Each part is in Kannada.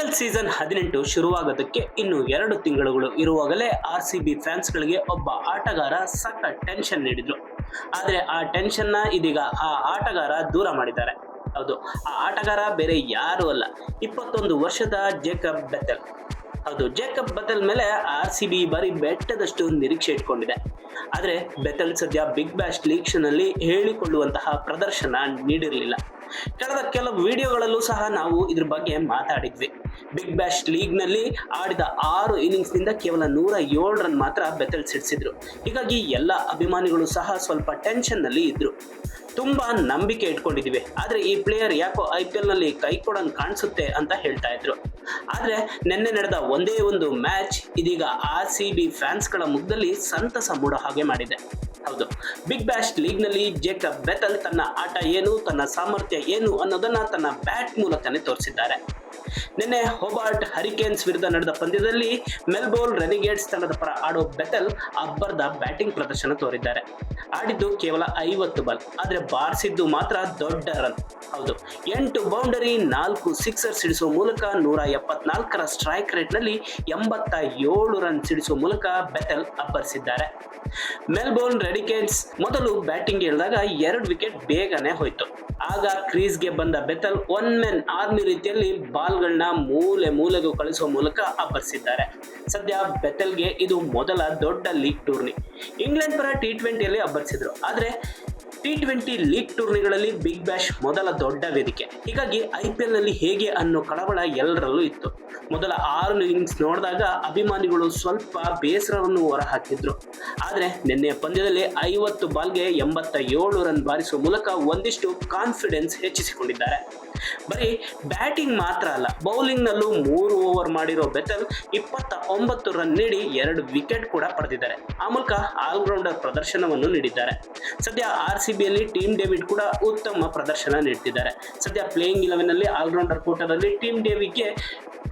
ಎಲ್ ಸೀಸನ್ ಹದಿನೆಂಟು ಶುರುವಾಗೋದಕ್ಕೆ ಇನ್ನು ಎರಡು ತಿಂಗಳುಗಳು ಇರುವಾಗಲೇ ಆರ್ ಸಿ ಬಿ ಫ್ಯಾನ್ಸ್ಗಳಿಗೆ ಒಬ್ಬ ಆಟಗಾರ ಸಕ್ಕ ಟೆನ್ಷನ್ ನೀಡಿದ್ರು. ಆದರೆ ಆ ಟೆನ್ಷನ್ನ ಇದೀಗ ಆ ಆಟಗಾರ ದೂರ ಮಾಡಿದ್ದಾರೆ. ಹೌದು, ಆ ಆಟಗಾರ ಬೇರೆ ಯಾರು ಅಲ್ಲ. ಇಪ್ಪತ್ತೊಂದು ವರ್ಷದ ಜೇಕಬ್ ಬೆತೆಲ್ ಹೌದು ಜೇಕಬ್ ಬತಲ್ ಮೇಲೆ ಆರ್ ಸಿ ಬಿ ಬಾರಿ ಬೆಟ್ಟದಷ್ಟು ನಿರೀಕ್ಷೆ ಇಟ್ಕೊಂಡಿದೆ. ಆದರೆ ಬೆತಲ್ ಸದ್ಯ ಬಿಗ್ ಬ್ಯಾಶ್ ಲೀಗ್ಸ್ನಲ್ಲಿ ಹೇಳಿಕೊಳ್ಳುವಂತಹ ಪ್ರದರ್ಶನ ನೀಡಿರಲಿಲ್ಲ. ಕಳೆದ ಕೆಲವು ವಿಡಿಯೋಗಳಲ್ಲೂ ಸಹ ನಾವು ಇದ್ರ ಬಗ್ಗೆ ಮಾತಾಡಿದ್ವಿ. ಬಿಗ್ ಬ್ಯಾಶ್ ಲೀಗ್ನಲ್ಲಿ ಆಡಿದ ಆರು ಇನ್ನಿಂಗ್ಸ್ನಿಂದ ಕೇವಲ ನೂರ ಏಳು ರನ್ ಮಾತ್ರ ಬೆತಲ್ ಸಿಡಿಸಿದ್ರು. ಹೀಗಾಗಿ ಎಲ್ಲ ಅಭಿಮಾನಿಗಳು ಸಹ ಸ್ವಲ್ಪ ಟೆನ್ಷನ್ನಲ್ಲಿ ಇದ್ರು. ತುಂಬಾ ನಂಬಿಕೆ ಇಟ್ಕೊಂಡಿದ್ದೀವಿ ಆದ್ರೆ ಈ ಪ್ಲೇಯರ್ ಯಾಕೋ ಐ ಪಿ ಎಲ್ನಲ್ಲಿ ಕೈ ಕೊಡಂಗ್ ಕಾಣಿಸುತ್ತೆ ಅಂತ ಹೇಳ್ತಾ ಇದ್ರು. ಆದ್ರೆ ನಿನ್ನೆ ನಡೆದ ಒಂದೇ ಒಂದು ಮ್ಯಾಚ್ ಇದೀಗ ಆರ್ ಸಿ ಬಿ ಫ್ಯಾನ್ಸ್ಗಳ ಮುಖದಲ್ಲಿ ಸಂತಸ ಮೂಡೋ ಹಾಗೆ ಮಾಡಿದೆ. ಹೌದು ಬಿಗ್ ಬ್ಯಾಶ್ ಲೀಗ್ನಲ್ಲಿ ಜೇಕಬ್ ಬೆತಲ್ ತನ್ನ ಆಟ ಏನು, ತನ್ನ ಸಾಮರ್ಥ್ಯ ಏನು ಅನ್ನೋದನ್ನ ತನ್ನ ಬ್ಯಾಟ್ ಮೂಲಕನೇ ತೋರಿಸಿದ್ದಾರೆ. ನಿನ್ನೆ ಹೊಬಾರ್ಟ್ ಹರಿಕೇನ್ಸ್ ವಿರುದ್ಧ ನಡೆದ ಪಂದ್ಯದಲ್ಲಿ ಮೆಲ್ಬೋರ್ನ್ ರೆನಿಗೇಟ್ಸ್ ತಂಡದ ಪರ ಆಡೋ ಬೆಟಲ್ ಅಬ್ಬರ್ದ ಬ್ಯಾಟಿಂಗ್ ಪ್ರದರ್ಶನ ತೋರಿದ್ದಾರೆ. ಆಡಿದ್ದು ಕೇವಲ ಐವತ್ತು ಬಾಲ್, ಆದರೆ ಬಾರಿಸಿದ್ದು ಮಾತ್ರ ದೊಡ್ಡ ರನ್. ಹೌದು, ಎಂಟು ಬೌಂಡರಿ, ನಾಲ್ಕು ಸಿಕ್ಸರ್ ಸಿಡಿಸುವ ಮೂಲಕ ನೂರ ಎಪ್ಪತ್ನಾಲ್ಕರ ಸ್ಟ್ರೈಕ್ ರೇಟ್ನಲ್ಲಿ ಎಂಬತ್ತ ಏಳು ರನ್ ಸಿಡಿಸುವ ಮೂಲಕ ಬೆಟಲ್ ಅಬ್ಬರಿಸಿದ್ದಾರೆ. ಮೆಲ್ಬೋರ್ನ್ ರೆಡಿಕೇಟ್ಸ್ ಮೊದಲು ಬ್ಯಾಟಿಂಗ್ ಇಳಿದಾಗ ಎರಡು ವಿಕೆಟ್ ಬೇಗನೆ ಹೋಯ್ತು. ಆಗ ಕ್ರೀಸ್ಗೆ ಬಂದ ಬೆತಲ್ ಒನ್ ಮೆನ್ ಆರ್ಮಿ ರೀತಿಯಲ್ಲಿ ಬಾಲ್ಗಳನ್ನ ಮೂಲೆ ಮೂಲೆಗೂ ಕಳಿಸುವ ಮೂಲಕ ಅಬ್ಬರಿಸಿದ್ದಾರೆ. ಸದ್ಯ ಬೆತಲ್ಗೆ ಇದು ಮೊದಲ ದೊಡ್ಡ ಲೀಗ್ ಟೂರ್ನಿ. ಇಂಗ್ಲೆಂಡ್ ಪರ ಟಿ ಟ್ವೆಂಟಿಯಲ್ಲಿ ಅಬ್ಬರಿಸಿದ್ರು. ಆದರೆ ಟಿ ಟ್ವೆಂಟಿ ಲೀಗ್ ಟೂರ್ನಿಗಳಲ್ಲಿ ಬಿಗ್ ಬ್ಯಾಶ್ ಮೊದಲ ದೊಡ್ಡ ವೇದಿಕೆ. ಹೀಗಾಗಿ ಐ ಪಿ ಎಲ್ನಲ್ಲಿ ಹೇಗೆ ಅನ್ನೋ ಕಳವಳ ಎಲ್ಲರಲ್ಲೂ ಇತ್ತು. ಮೊದಲ ಆರು ಇನ್ನಿಂಗ್ಸ್ ನೋಡಿದಾಗ ಅಭಿಮಾನಿಗಳು ಸ್ವಲ್ಪ ಬೇಸರವನ್ನು ಹೊರಹಾಕಿದ್ರು. ಆದ್ರೆ ನಿನ್ನೆ ಪಂದ್ಯದಲ್ಲಿ ಐವತ್ತು ಬಾಲ್ಗೆ ಎಂಬತ್ತ ಏಳು ರನ್ ಬಾರಿಸುವ ಮೂಲಕ ಒಂದಿಷ್ಟು ಕಾನ್ಫಿಡೆನ್ಸ್ ಹೆಚ್ಚಿಸಿಕೊಂಡಿದ್ದಾರೆ. ಬರೀ ಬ್ಯಾಟಿಂಗ್ ಮಾತ್ರ ಅಲ್ಲ ಬೌಲಿಂಗ್ನಲ್ಲೂ ಮೂರು ಓವರ್ ಮಾಡಿರೋ ಬೆತಲ್ ಇಪ್ಪತ್ತ ಒಂಬತ್ತು ರನ್ ನೀಡಿ ಎರಡು ವಿಕೆಟ್ ಕೂಡ ಪಡೆದಿದ್ದಾರೆ. ಆ ಮೂಲಕ ಆಲ್ರೌಂಡರ್ ಪ್ರದರ್ಶನವನ್ನು ನೀಡಿದ್ದಾರೆ. ಸದ್ಯ ಆರ್ ಸಿ ಬಿಯಲ್ಲಿ ಟೀಮ್ ಡೇವಿಡ್ ಕೂಡ ಉತ್ತಮ ಪ್ರದರ್ಶನ ನೀಡ್ತಿದ್ದಾರೆ. ಸದ್ಯ ಪ್ಲೇಯಿಂಗ್ ಇಲೆವೆನ್ನಲ್ಲಿ ಆಲ್ರೌಂಡರ್ ಕೋಟದಲ್ಲಿ ಟೀಮ್ ಡೇವಿಡ್ಗೆ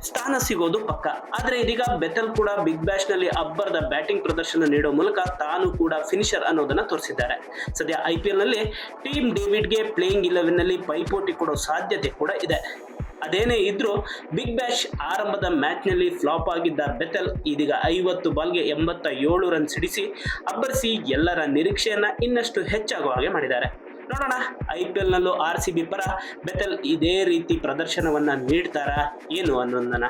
ಸ್ಥಾನ ಸಿಗೋದು ಪಕ್ಕ. ಆದರೆ ಇದೀಗ ಬೆತಲ್ ಕೂಡ ಬಿಗ್ ಬ್ಯಾಶ್ನಲ್ಲಿ ಅಬ್ಬರದ ಬ್ಯಾಟಿಂಗ್ ಪ್ರದರ್ಶನ ನೀಡೋ ಮೂಲಕ ತಾನು ಕೂಡ ಫಿನಿಷರ್ ಅನ್ನೋದನ್ನ ತೋರಿಸಿದ್ದಾರೆ. ಸದ್ಯ ಐ ಪಿ ಎಲ್ನಲ್ಲಿ ಟೀಮ್ ಡೇವಿಡ್ಗೆ ಪ್ಲೇಯಿಂಗ್ ಇಲೆವೆನ್ನಲ್ಲಿ ಪೈಪೋಟಿ ಕೊಡೋ ಸಾಧ್ಯತೆ ಕೂಡ ಇದೆ. ಅದೇನೇ ಇದ್ರೂ ಬಿಗ್ ಬ್ಯಾಶ್ ಆರಂಭದ ಮ್ಯಾಚ್ನಲ್ಲಿ ಫ್ಲಾಪ್ ಆಗಿದ್ದ ಬೆತಲ್ ಇದೀಗ ಐವತ್ತು ಬಾಲ್ಗೆ ಎಂಬತ್ತ ಏಳು ರನ್ ಸಿಡಿಸಿ ಅಬ್ಬರಿಸಿ ಎಲ್ಲರ ನಿರೀಕ್ಷೆಯನ್ನ ಇನ್ನಷ್ಟು ಹೆಚ್ಚಾಗುವ ಹಾಗೆ ಮಾಡಿದ್ದಾರೆ. ನೋಡೋಣ, ಐ ಪಿ ಎಲ್ನಲ್ಲೂ ಆರ್ ಸಿ ಬಿ ಪರ ಬೆತಲ್ ಇದೇ ರೀತಿ ಪ್ರದರ್ಶನವನ್ನ ನೀಡ್ತಾರಾ ಏನು ಅನ್ನೋದನ್ನ.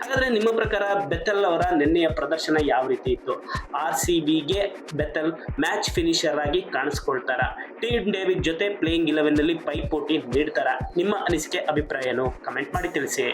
ಹಾಗಾದ್ರೆ ನಿಮ್ಮ ಪ್ರಕಾರ ಬೆತ್ತಲ್ ಅವರ ನಿನ್ನೆಯ ಪ್ರದರ್ಶನ ಯಾವ ರೀತಿ ಇತ್ತು? ಆರ್ ಸಿ ಬಿಗೆ ಬೆತ್ತಲ್ ಮ್ಯಾಚ್ ಫಿನಿಷರ್ ಆಗಿ ಕಾಣಿಸ್ಕೊಳ್ತಾರ. ಟೀಮ್ ಡೇವಿಡ್ ಜೊತೆ ಪ್ಲೇಯಿಂಗ್ ಇಲೆವೆನ್ನಲ್ಲಿ ಪೈಪೋಟಿ ನೀಡ್ತಾರ. ನಿಮ್ಮ ಅನಿಸಿಕೆ, ಅಭಿಪ್ರಾಯ ಏನು? ಕಮೆಂಟ್ ಮಾಡಿ ತಿಳಿಸಿ.